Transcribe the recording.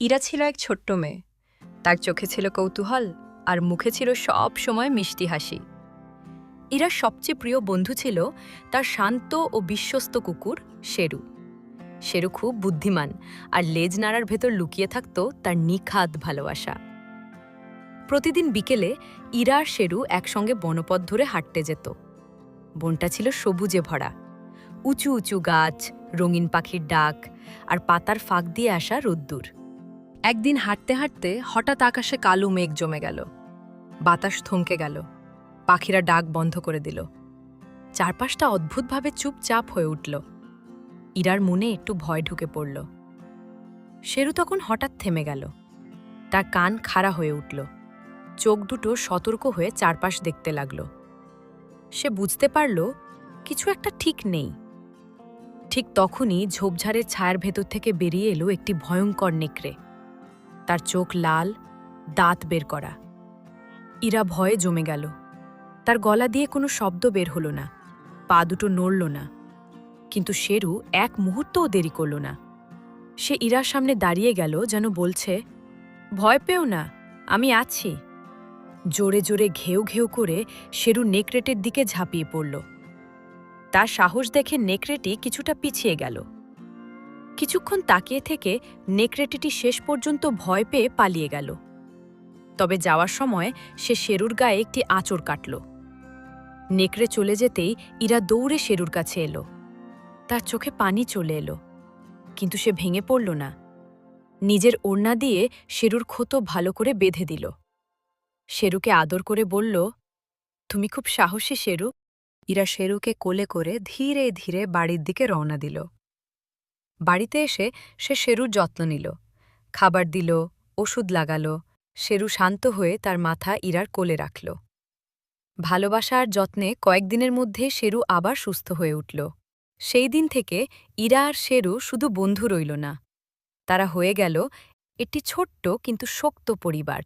ইরা ছিল এক ছোট্ট মেয়ে। তার চোখে ছিল কৌতূহল আর মুখে ছিল সব সময় মিষ্টি হাসি। ইরার সবচেয়ে প্রিয় বন্ধু ছিল তার শান্ত ও বিশ্বস্ত কুকুর শেরু। শেরু খুব বুদ্ধিমান আর লেজ নাড়ার ভেতর লুকিয়ে থাকত তার নিখাদ ভালোবাসা। প্রতিদিন বিকেলে ইরা আর শেরু একসঙ্গে বনপথ ধরে হাঁটতে যেত। বনটা ছিল সবুজে ভরা। উঁচু উঁচু গাছ, রঙিন পাখির ডাক আর পাতার ফাঁক দিয়ে আসা রোদ্দুর। একদিন হাঁটতে হাঁটতে হঠাৎ আকাশে কালো মেঘ জমে গেল। বাতাস থমকে গেল। পাখিরা ডাক বন্ধ করে দিল। চারপাশটা অদ্ভুতভাবে চুপচাপ হয়ে উঠল। ইরার মনে একটু ভয় ঢুকে পড়ল। শেরু তখন হঠাৎ থেমে গেল। তার কান খাড়া হয়ে উঠল। চোখ দুটো সতর্ক হয়ে চারপাশ দেখতে লাগল। সে বুঝতে পারল, কিছু একটা ঠিক নেই। ঠিক তখনই ঝোপঝাড়ের ছায়ার ভেতর থেকে বেরিয়ে এলো একটি ভয়ঙ্কর নেকড়ে। তার চোখ লাল, দাঁত বের করা। ইরা ভয়ে জমে গেল। তার গলা দিয়ে কোনো শব্দ বের হলো না। পা দুটো নড়ল না। কিন্তু শেরু এক মুহূর্তও দেরি করল না। সে ইরার সামনে দাঁড়িয়ে গেল, যেন বলছে, ভয় পেও না, আমি আছি। জোরে জোরে ঘেউ ঘেউ করে শেরু নেকড়েটের দিকে ঝাঁপিয়ে পড়ল। তার সাহস দেখে নেকড়েটি কিছুটা পিছিয়ে গেল। কিছুক্ষণ তাকিয়ে থেকে নেকড়েটিটি শেষ পর্যন্ত ভয় পেয়ে পালিয়ে গেল। তবে যাওয়ার সময় সে শেরুর গায়ে একটি আঁচড় কাটল। নেকড়ে চলে যেতেই ইরা দৌড়ে শেরুর কাছে এলো। তার চোখে পানি চলে এলো। কিন্তু সে ভেঙে পড়ল না। নিজের ওড়না দিয়ে শেরুর ক্ষত ভালো করে বেঁধে দিল। শেরুকে আদর করে বলল, তুমি খুব সাহসী শেরু। ইরা শেরুকে কোলে করে ধীরে ধীরে বাড়ির দিকে রওনা দিল। বাড়িতে এসে সে শেরুর যত্ন নিল। খাবার দিল, ওষুধ লাগাল, শেরু শান্ত হয়ে তার মাথা ইরার কোলে রাখল। ভালোবাসা আর যত্নে কয়েকদিনের মধ্যে শেরু আবার সুস্থ হয়ে উঠল। সেই দিন থেকে ইরা আর শেরু শুধু বন্ধু রইল না। তারা হয়ে গেল একটি ছোট্ট কিন্তু শক্ত পরিবার।